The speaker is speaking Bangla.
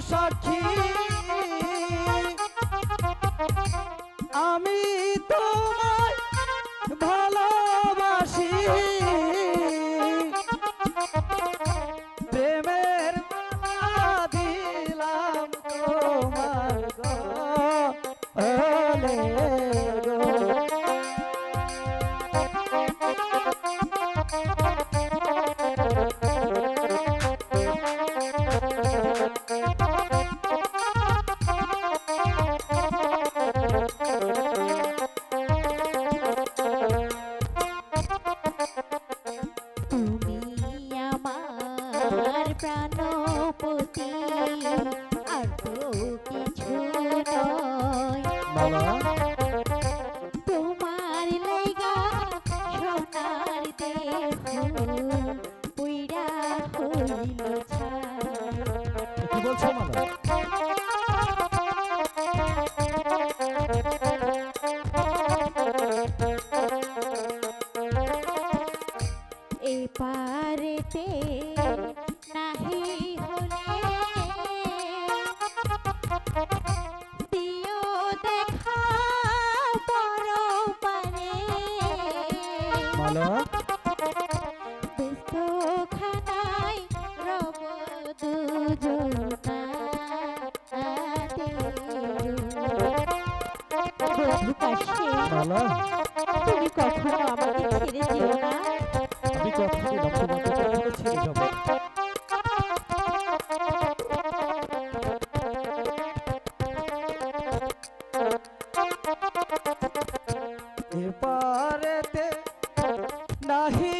সাক্ষী। আমি তোমায় ভালোবাসি। প্রেমের দিলাম তোমার আমার প্রাণপতি আর তো কিছু নয়। এপারেতে নাহি হলে। দিও দেখা বড় পারে রব দুজনা তুমি কখনো আমাকে এপারেতে নাহি